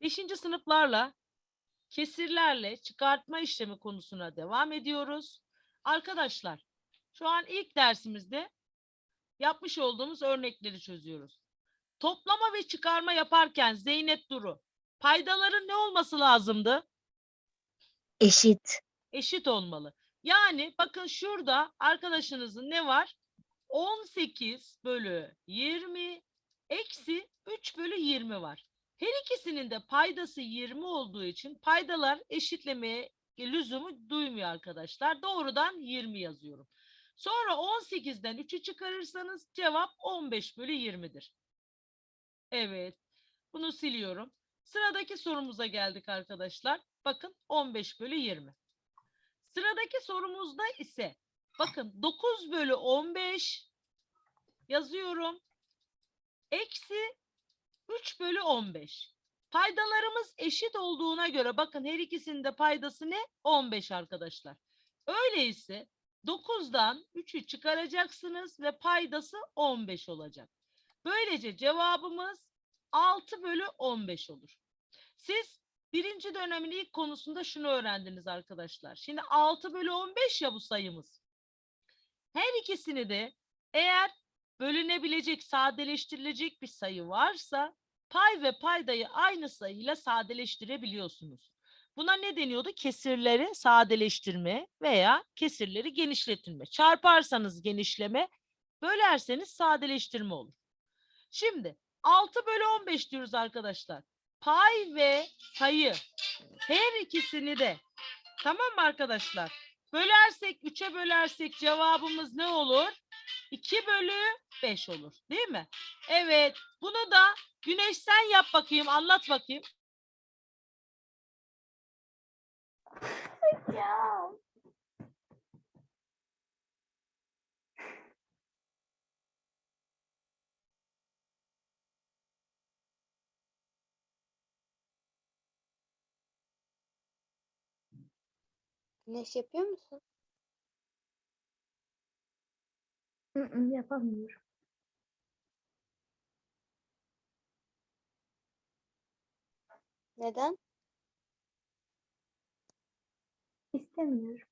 Beşinci sınıflarla kesirlerle çıkartma işlemi konusuna devam ediyoruz. Arkadaşlar şu an ilk dersimizde yapmış olduğumuz örnekleri çözüyoruz. Toplama ve çıkarma yaparken Zeynep Duru paydaların ne olması lazımdı? Eşit. Eşit olmalı. Yani bakın şurada arkadaşınızın ne var? 18 bölü 20 eksi 3 bölü 20 var. Her ikisinin de paydası 20 olduğu için paydalar eşitlemeye lüzumu duymuyor arkadaşlar. Doğrudan 20 yazıyorum. Sonra 18'den 3'ü çıkarırsanız cevap 15 bölü 20'dir. Evet. Bunu siliyorum. Sıradaki sorumuza geldik arkadaşlar. Bakın 15 bölü 20. Sıradaki sorumuzda ise bakın 9 bölü 15 yazıyorum. Eksi 3 bölü 15. Paydalarımız eşit olduğuna göre bakın her ikisinin de paydası ne? 15 arkadaşlar. Öyleyse 9'dan 3'ü çıkaracaksınız ve paydası 15 olacak. Böylece cevabımız 6 bölü 15 olur. Siz birinci dönemin ilk konusunda şunu öğrendiniz arkadaşlar. Şimdi 6 bölü 15 ya bu sayımız. Her ikisini de eğer bölünebilecek, sadeleştirilecek bir sayı varsa pay ve paydayı aynı sayıyla sadeleştirebiliyorsunuz. Buna ne deniyordu? Kesirleri sadeleştirme veya kesirleri genişletilme. Çarparsanız genişleme, bölerseniz sadeleştirme olur. Şimdi 6 bölü 15 diyoruz arkadaşlar. Pay ve payı her ikisini de tamam mı arkadaşlar? Bölersek 3'e bölersek cevabımız ne olur? 2 bölü 5 olur değil mi? Evet bunu da Güneş sen yap bakayım anlat bakayım. Ya. Güneş yapıyor musun? yapamıyorum. Neden? İstemiyorum.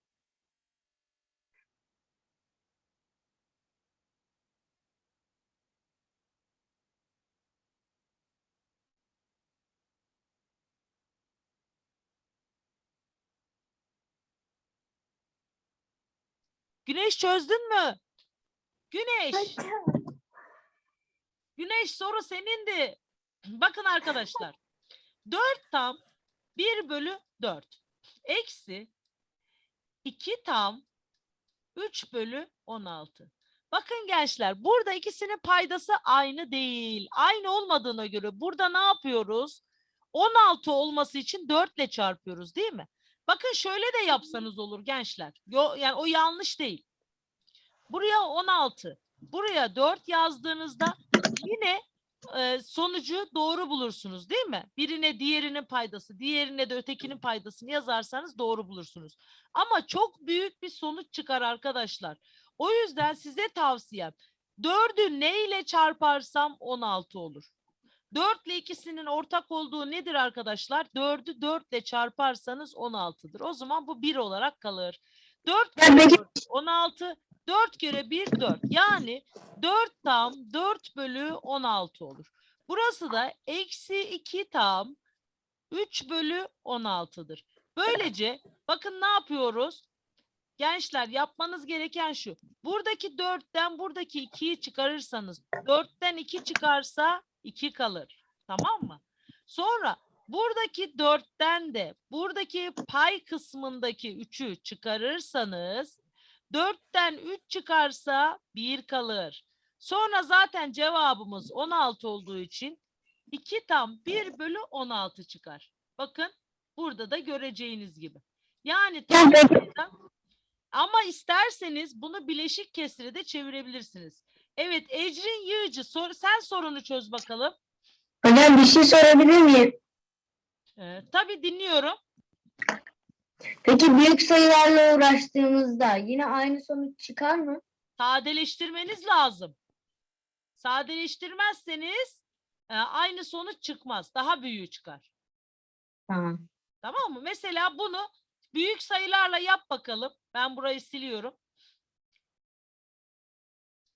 Güneş çözdün mü? Güneş. Güneş soru senindi. Bakın arkadaşlar. 4 tam 1 bölü 4. Eksi 2 tam 3 bölü 16. Bakın gençler burada ikisinin paydası aynı değil. Aynı olmadığına göre burada ne yapıyoruz? 16 olması için 4 ile çarpıyoruz değil mi? Bakın şöyle de yapsanız olur gençler. Yo, yani o yanlış değil. Buraya 16, buraya 4 yazdığınızda yine e, sonucu doğru bulursunuz değil mi? Birine diğerinin paydası, diğerine de ötekinin paydasını yazarsanız doğru bulursunuz. Ama çok büyük bir sonuç çıkar arkadaşlar. O yüzden size tavsiyem 4'ü ne ile çarparsam 16 olur. 4 ile ikisinin ortak olduğu nedir arkadaşlar? 4'ü 4 ile çarparsanız 16'dır. O zaman bu 1 olarak kalır. 4 Ya kere peki- 4, 16, 4 kere 1 4. Yani 4 tam 4 bölü 16 olur. Burası da eksi 2 tam 3 bölü 16'dır. Böylece bakın ne yapıyoruz? Gençler yapmanız gereken şu. Buradaki 4'ten buradaki 2'yi çıkarırsanız 4'ten 2 çıkarsa 2 kalır. Tamam mı? Sonra buradaki 4'ten de buradaki pay kısmındaki 3'ü çıkarırsanız 4'ten 3 çıkarsa 1 kalır. Sonra zaten cevabımız 16 olduğu için 2 tam 1 bölü 16 çıkar. Bakın burada da göreceğiniz gibi. Yani tam ama isterseniz bunu bileşik kesire de çevirebilirsiniz. Evet Ecrin Yığcı sor, sen sorunu çöz bakalım. Hocam bir şey sorabilir miyim? Ee, tabii dinliyorum. Peki büyük sayılarla uğraştığımızda yine aynı sonuç çıkar mı? Sadeleştirmeniz lazım. Sadeleştirmezseniz e, aynı sonuç çıkmaz. Daha büyüğü çıkar. Tamam. Tamam mı? Mesela bunu büyük sayılarla yap bakalım. Ben burayı siliyorum.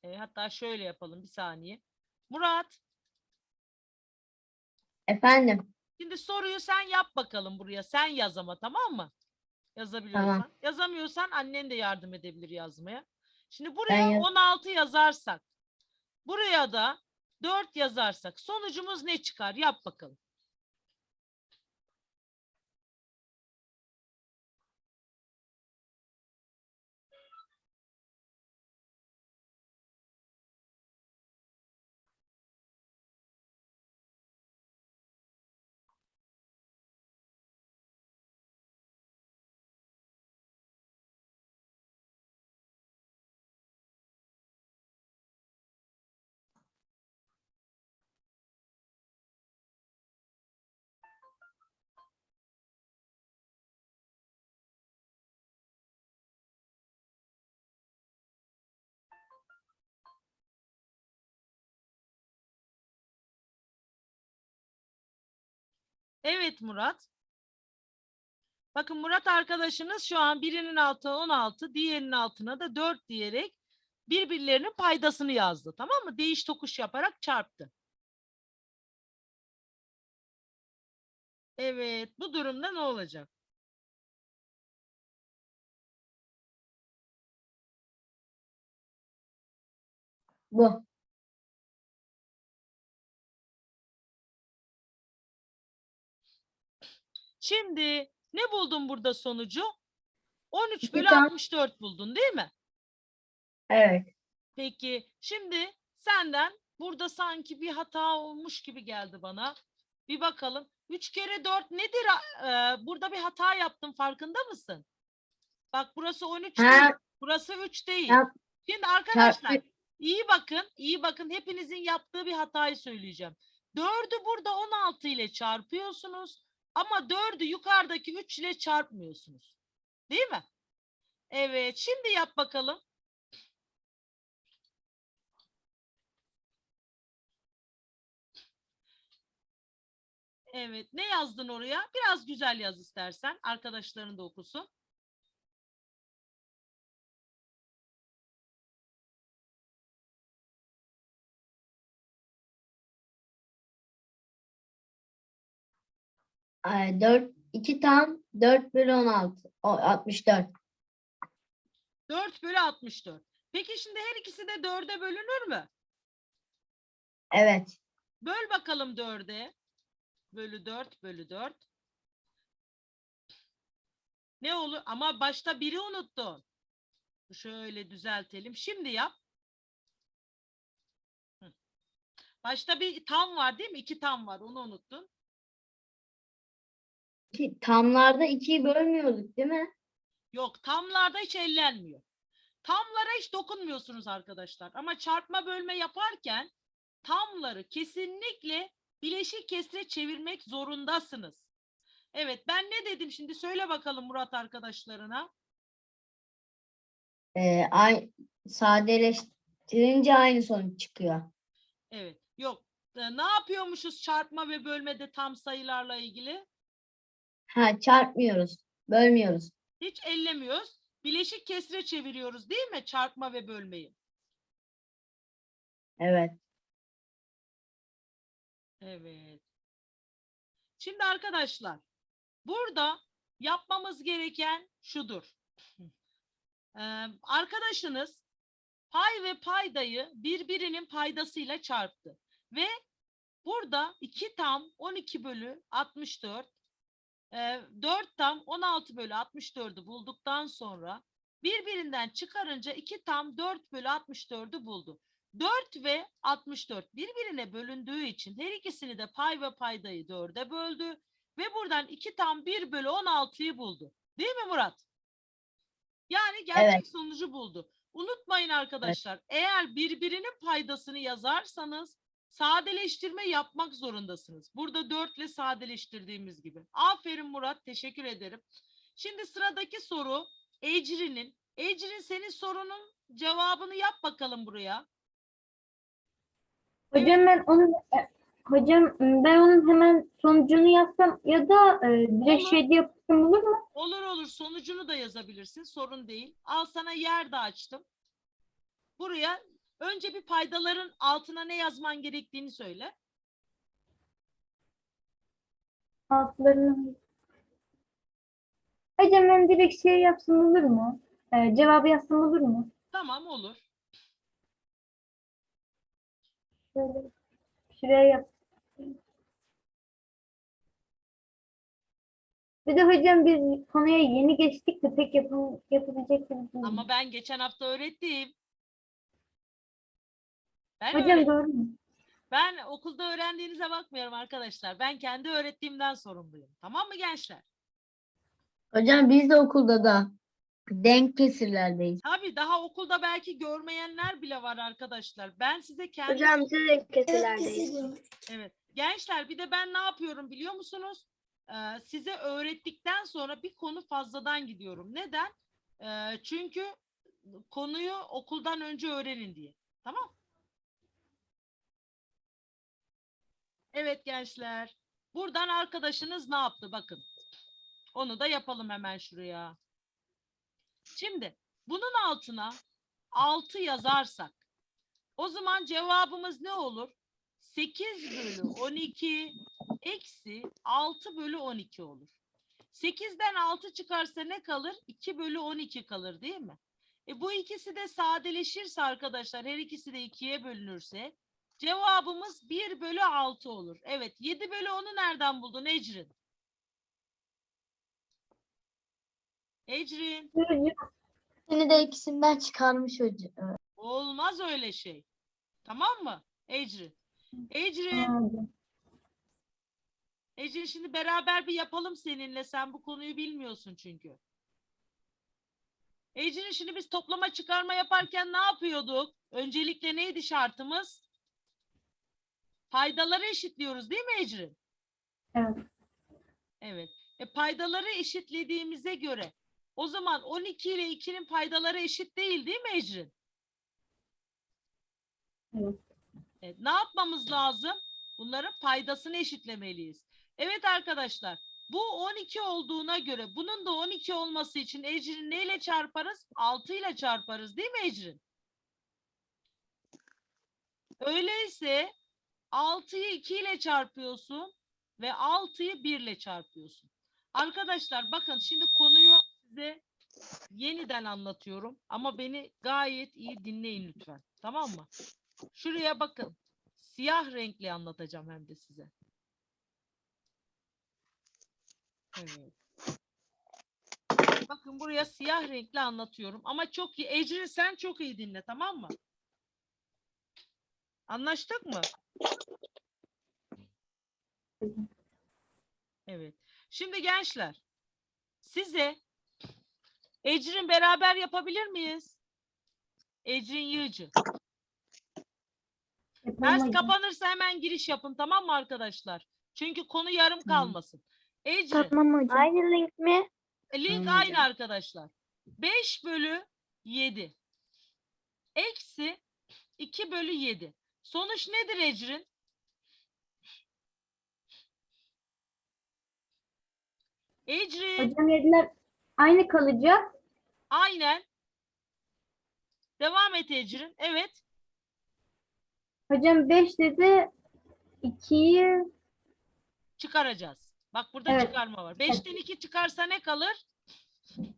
E, hatta şöyle yapalım bir saniye. Murat, Efendim. şimdi soruyu sen yap bakalım buraya. Sen yaz ama tamam mı? Yazabiliyorsan. Yazamıyorsan annen de yardım edebilir yazmaya. Şimdi buraya yaz- 16 yazarsak, buraya da 4 yazarsak sonucumuz ne çıkar? Yap bakalım. Evet Murat. Bakın Murat arkadaşınız şu an birinin altına 16, diğerinin altına da 4 diyerek birbirlerinin paydasını yazdı. Tamam mı? Değiş tokuş yaparak çarptı. Evet, bu durumda ne olacak? Bu. Şimdi ne buldun burada sonucu? 13 İki bölü tane- 64 buldun değil mi? Evet. Peki şimdi senden burada sanki bir hata olmuş gibi geldi bana. Bir bakalım. 3 kere 4 nedir? Ee, burada bir hata yaptım farkında mısın? Bak burası 13 değil. Ha, Burası 3 değil. Çarp- Şimdi arkadaşlar çarpı- iyi bakın. iyi bakın. Hepinizin yaptığı bir hatayı söyleyeceğim. 4'ü burada 16 ile çarpıyorsunuz. Ama 4'ü yukarıdaki 3 ile çarpmıyorsunuz. Değil mi? Evet. Şimdi yap bakalım. Evet. Ne yazdın oraya? Biraz güzel yaz istersen. Arkadaşların da okusun. 4, 2 tam 4 bölü 16. O, 64. 4 bölü 64. Peki şimdi her ikisi de 4'e bölünür mü? Evet. Böl bakalım 4'e. Bölü 4 bölü 4. Ne olur? Ama başta biri unuttun. Şöyle düzeltelim. Şimdi yap. Başta bir tam var değil mi? İki tam var. Onu unuttun. Ki Tamlarda 2'yi bölmüyorduk değil mi? Yok tamlarda hiç ellenmiyor. Tamlara hiç dokunmuyorsunuz arkadaşlar. Ama çarpma bölme yaparken tamları kesinlikle bileşik kesre çevirmek zorundasınız. Evet ben ne dedim şimdi söyle bakalım Murat arkadaşlarına. Ee, ay, sadeleştirince aynı sonuç çıkıyor. Evet yok. Ee, ne yapıyormuşuz çarpma ve bölmede tam sayılarla ilgili? Ha çarpmıyoruz. Bölmüyoruz. Hiç ellemiyoruz. Bileşik kesre çeviriyoruz değil mi çarpma ve bölmeyi? Evet. Evet. Şimdi arkadaşlar burada yapmamız gereken şudur. Ee, arkadaşınız pay ve paydayı birbirinin paydasıyla çarptı. Ve burada 2 tam 12 bölü 64 e, 4 tam 16 bölü 64'ü bulduktan sonra birbirinden çıkarınca 2 tam 4 bölü 64'ü buldu. 4 ve 64 birbirine bölündüğü için her ikisini de pay ve paydayı 4'e böldü ve buradan 2 tam 1 bölü 16'yı buldu. Değil mi Murat? Yani gerçek sonucu buldu. Unutmayın arkadaşlar eğer birbirinin paydasını yazarsanız sadeleştirme yapmak zorundasınız. Burada 4 ile sadeleştirdiğimiz gibi. Aferin Murat teşekkür ederim. Şimdi sıradaki soru Ecrin'in. Ecrin senin sorunun cevabını yap bakalım buraya. Hocam ben onu Hocam ben onun hemen sonucunu yazsam ya da e, direkt Olur. şeyde yapsam olur mu? Olur olur sonucunu da yazabilirsin sorun değil. Al sana yer de açtım. Buraya önce bir paydaların altına ne yazman gerektiğini söyle. Altlarını. Hocam ben direkt şey yapsam olur mu? E, cevabı yazsam olur mu? Tamam olur. Şöyle şuraya yap. Bir de hocam biz konuya yeni geçtik de pek yapam yapabilecek gibi. Ama ben geçen hafta öğrettim. Ben Hocam doğru mu? Ben okulda öğrendiğinize bakmıyorum arkadaşlar. Ben kendi öğrettiğimden sorumluyum. Tamam mı gençler? Hocam biz de okulda da denk kesirlerdeyiz. Tabii daha okulda belki görmeyenler bile var arkadaşlar. Ben size kendi Hocam siz kesillerdeyiz. Evet. Gençler bir de ben ne yapıyorum biliyor musunuz? Ee, size öğrettikten sonra bir konu fazladan gidiyorum. Neden? Ee, çünkü konuyu okuldan önce öğrenin diye. Tamam? Evet gençler. Buradan arkadaşınız ne yaptı? Bakın. Onu da yapalım hemen şuraya. Şimdi bunun altına 6 yazarsak o zaman cevabımız ne olur? 8 bölü 12 eksi 6 bölü 12 olur. 8'den 6 çıkarsa ne kalır? 2 bölü 12 kalır değil mi? E bu ikisi de sadeleşirse arkadaşlar her ikisi de 2'ye bölünürse cevabımız 1 bölü 6 olur. Evet 7 bölü 10'u nereden buldun Ecrin? Ecrin Seni de ikisinden çıkarmış hocam. olmaz öyle şey. Tamam mı? Ecrin. Ecrin. Ecin şimdi beraber bir yapalım seninle. Sen bu konuyu bilmiyorsun çünkü. Ecin şimdi biz toplama çıkarma yaparken ne yapıyorduk? Öncelikle neydi şartımız? Paydaları eşitliyoruz değil mi Ecrin? Evet. Evet. E paydaları eşitlediğimize göre o zaman 12 ile 2'nin paydaları eşit değil değil mi Ecrin? Evet. Evet, ne yapmamız lazım? Bunların paydasını eşitlemeliyiz. Evet arkadaşlar, bu 12 olduğuna göre bunun da 12 olması için Ecrin'i neyle çarparız? 6 ile çarparız değil mi Ecrin? Öyleyse 6'yı 2 ile çarpıyorsun ve 6'yı 1 ile çarpıyorsun. Arkadaşlar bakın şimdi konuyu size yeniden anlatıyorum ama beni gayet iyi dinleyin lütfen. Tamam mı? Şuraya bakın. Siyah renkli anlatacağım hem de size. Evet. Bakın buraya siyah renkli anlatıyorum ama çok iyi. Ecrin sen çok iyi dinle tamam mı? Anlaştık mı? Evet. Şimdi gençler size Ecrin beraber yapabilir miyiz? Ecrin Yığcı. Ders kapanırsa hemen giriş yapın tamam mı arkadaşlar? Çünkü konu yarım kalmasın. Ecrin, Tamam hocam. Aynı link mi? e, link Tamam aynı arkadaşlar. 5 bölü 7 eksi 2 bölü 7. Sonuç nedir Ecrin? Ecrin, Hocam yerler aynı kalacak. aynen. Devam et Ecrin. Evet. Hocam 5 dedi 2'yi Çıkaracağız. Bak burada Evet. çıkarma var. 5'ten 2 çıkarsa ne kalır?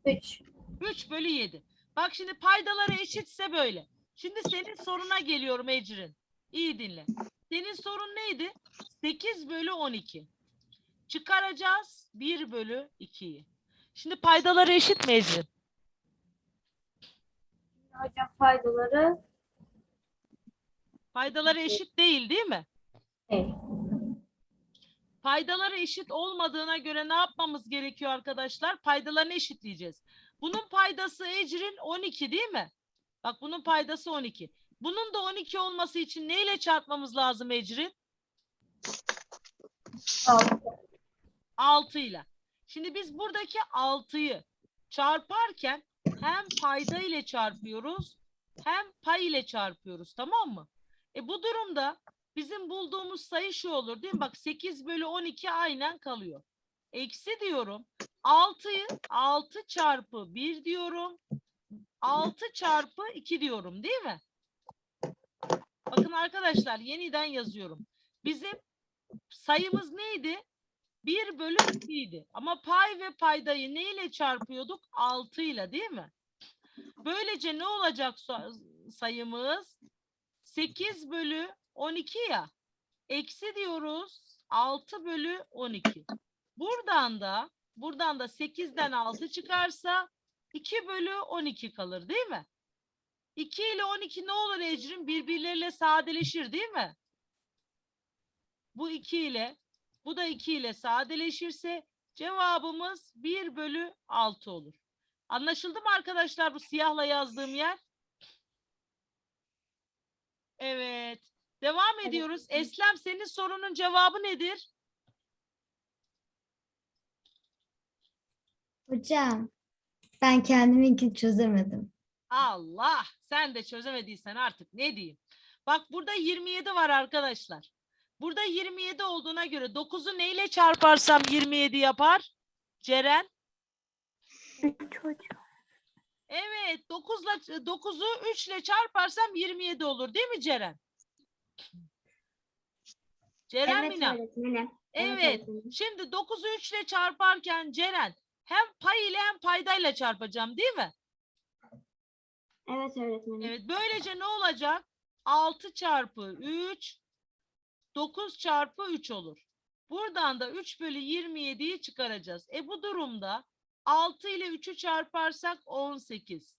3. 3 bölü 7. Bak şimdi paydaları eşitse böyle. Şimdi senin soruna geliyorum Ecrin. İyi dinle. Senin sorun neydi? 8 bölü 12. Çıkaracağız 1 bölü 2'yi. Şimdi paydaları eşit mi Ecrin? Hocam faydaları Paydaları eşit değil değil mi? değil. Paydaları eşit olmadığına göre ne yapmamız gerekiyor arkadaşlar? Paydalarını eşitleyeceğiz. Bunun paydası Ecrin 12 değil mi? Bak bunun paydası 12. Bunun da 12 olması için neyle çarpmamız lazım Ecrin? 6. 6 ile. Şimdi biz buradaki 6'yı çarparken hem payda ile çarpıyoruz hem pay ile çarpıyoruz tamam mı? E bu durumda Bizim bulduğumuz sayı şu olur değil mi? Bak 8 bölü 12 aynen kalıyor. Eksi diyorum. 6'yı 6 çarpı 1 diyorum. 6 çarpı 2 diyorum değil mi? Bakın arkadaşlar yeniden yazıyorum. Bizim sayımız neydi? 1 bölü 2 idi. Ama pay ve paydayı ne ile çarpıyorduk? 6 ile değil mi? Böylece ne olacak sayımız? 8 bölü 12 ya. Eksi diyoruz 6 bölü 12. Buradan da buradan da 8'den 6 çıkarsa 2 bölü 12 kalır değil mi? 2 ile 12 ne olur Ecrin? Birbirleriyle sadeleşir değil mi? Bu 2 ile bu da 2 ile sadeleşirse cevabımız 1 bölü 6 olur. Anlaşıldı mı arkadaşlar bu siyahla yazdığım yer? Evet. Devam ediyoruz. Eslem senin sorunun cevabı nedir? Hocam, ben kendiminkini çözemedim. Allah sen de çözemediysen artık ne diyeyim. Bak burada 27 var arkadaşlar. Burada 27 olduğuna göre 9'u neyle çarparsam 27 yapar? Ceren? Evet 9'la 9'u 3 ile çarparsam 27 olur değil mi Ceren? Ceren Mina. öğretmenim. Evet. öğretmenim. Şimdi 9'u 3 ile çarparken Ceren hem pay ile hem paydayla çarpacağım değil mi? Evet öğretmenim. Evet böylece ne olacak? 6 çarpı 3 9 çarpı 3 olur. Buradan da 3 bölü 27'yi çıkaracağız. E bu durumda 6 ile 3'ü çarparsak 18.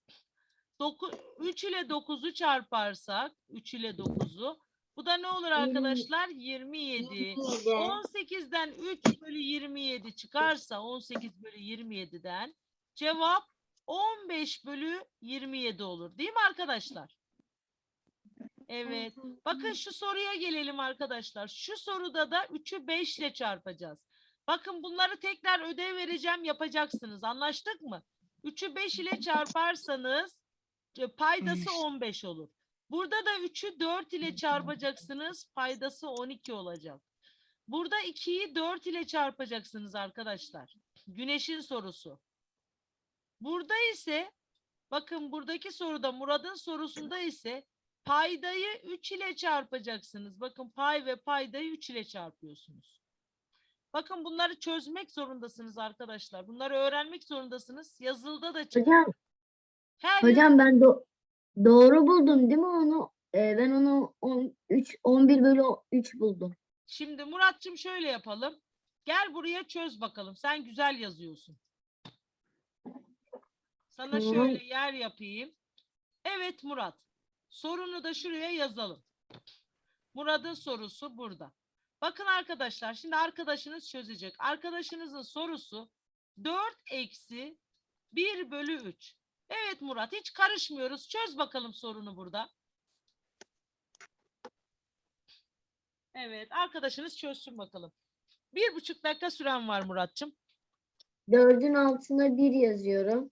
9, 3 ile 9'u çarparsak 3 ile 9'u bu da ne olur arkadaşlar? 27. 18'den 3 bölü 27 çıkarsa 18 bölü 27'den cevap 15 bölü 27 olur. Değil mi arkadaşlar? Evet. Bakın şu soruya gelelim arkadaşlar. Şu soruda da 3'ü 5 ile çarpacağız. Bakın bunları tekrar ödev vereceğim yapacaksınız. Anlaştık mı? 3'ü 5 ile çarparsanız paydası 15 olur. Burada da 3'ü 4 ile çarpacaksınız. Paydası 12 olacak. Burada 2'yi 4 ile çarpacaksınız arkadaşlar. Güneşin sorusu. Burada ise bakın buradaki soruda Murat'ın sorusunda ise paydayı 3 ile çarpacaksınız. Bakın pay ve paydayı 3 ile çarpıyorsunuz. Bakın bunları çözmek zorundasınız arkadaşlar. Bunları öğrenmek zorundasınız. Yazılıda da çıkıyor. Hocam, Her yıl- hocam ben do- doğru buldum değil mi onu? Ee, ben onu 13 11 bölü 3 buldum. Şimdi Muratçım şöyle yapalım. Gel buraya çöz bakalım. Sen güzel yazıyorsun. Sana şöyle yer yapayım. Evet Murat. Sorunu da şuraya yazalım. Murat'ın sorusu burada. Bakın arkadaşlar şimdi arkadaşınız çözecek. Arkadaşınızın sorusu 4 eksi 1 bölü 3. Evet Murat hiç karışmıyoruz. Çöz bakalım sorunu burada. Evet arkadaşınız çözsün bakalım. Bir buçuk dakika süren var Muratçım. 4'ün altına 1 yazıyorum.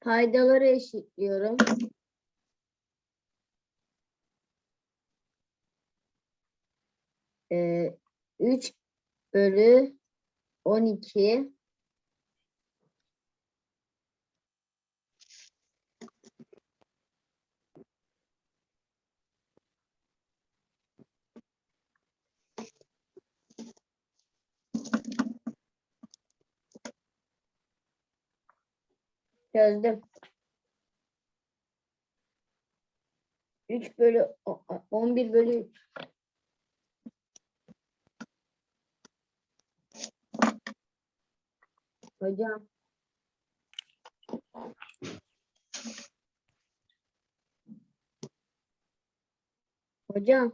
Paydaları eşitliyorum. Ee, 3 bölü 12 çözdüm. 3 bölü o- o- 11 bölü 3. Hocam. Hocam.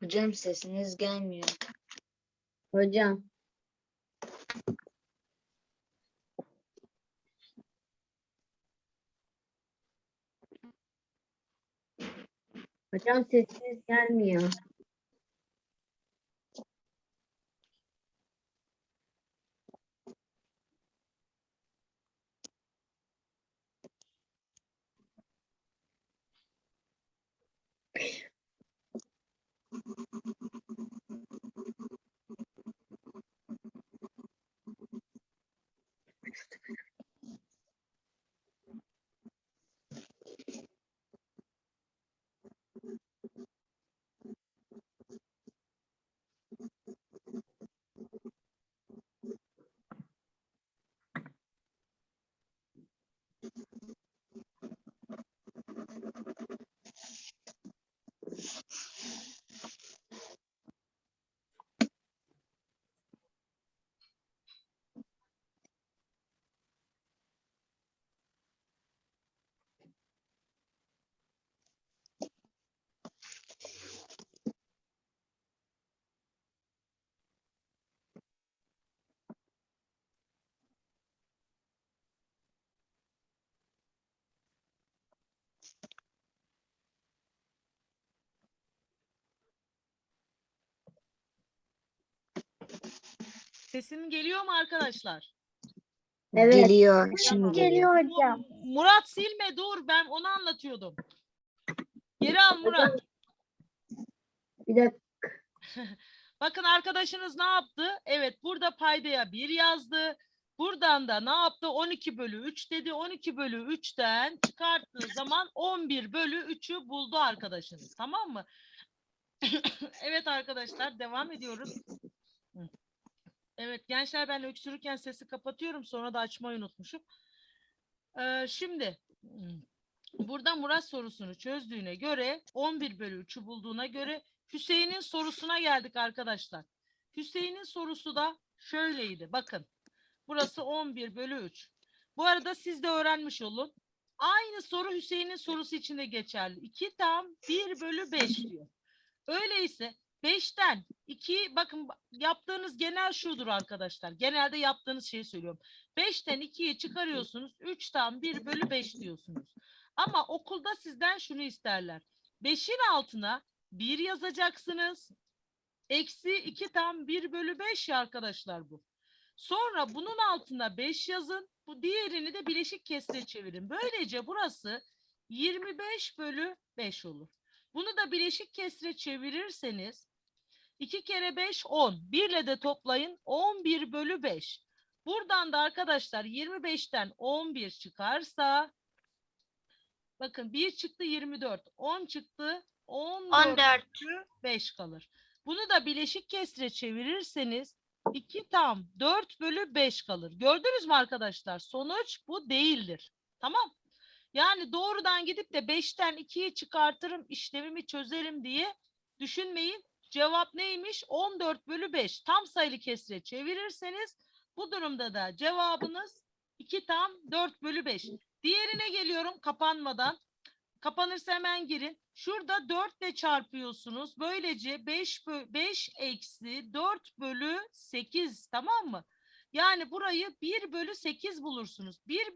Hocam sesiniz gelmiyor. Hocam. Hocam sesiniz gelmiyor. Sesim geliyor mu arkadaşlar? Evet. Geliyor. Şimdi geliyor. Mu- Murat silme dur ben onu anlatıyordum. Geri al Murat. Bir dakika. Bakın arkadaşınız ne yaptı? Evet burada paydaya 1 yazdı. Buradan da ne yaptı? 12 bölü 3 dedi. 12 bölü 3'ten çıkarttığı zaman 11 bölü 3'ü buldu arkadaşınız. Tamam mı? evet arkadaşlar devam ediyoruz. Evet gençler ben öksürürken sesi kapatıyorum. Sonra da açmayı unutmuşum. Ee, şimdi burada Murat sorusunu çözdüğüne göre 11 bölü 3'ü bulduğuna göre Hüseyin'in sorusuna geldik arkadaşlar. Hüseyin'in sorusu da şöyleydi. Bakın burası 11 bölü 3. Bu arada siz de öğrenmiş olun. Aynı soru Hüseyin'in sorusu için de geçerli. 2 tam 1 bölü 5 diyor. Öyleyse 5'ten 2 bakın ba- yaptığınız genel şudur arkadaşlar. Genelde yaptığınız şeyi söylüyorum. 5'ten 2'yi çıkarıyorsunuz. 3 tam 1 bölü 5 diyorsunuz. Ama okulda sizden şunu isterler. 5'in altına 1 yazacaksınız. Eksi 2 tam 1 bölü 5 ya arkadaşlar bu. Sonra bunun altına 5 yazın. Bu diğerini de bileşik kesre çevirin. Böylece burası 25 bölü 5 olur. Bunu da bileşik kesre çevirirseniz 2 kere 5 10. 1 ile de toplayın 11 bölü 5. Buradan da arkadaşlar 25'ten 11 çıkarsa bakın 1 çıktı 24. 10 çıktı 14, 14. 5 kalır. Bunu da bileşik kesre çevirirseniz 2 tam 4 bölü 5 kalır. Gördünüz mü arkadaşlar? Sonuç bu değildir. Tamam. Yani doğrudan gidip de 5'ten 2'yi çıkartırım işlemimi çözerim diye düşünmeyin. Cevap neymiş? 14 bölü 5. Tam sayılı kesre çevirirseniz bu durumda da cevabınız 2 tam 4 bölü 5. Diğerine geliyorum kapanmadan. Kapanırsa hemen girin. Şurada 4 ile çarpıyorsunuz. Böylece 5, 5 eksi 4 bölü 8 tamam mı? Yani burayı 1 bölü 8 bulursunuz. 1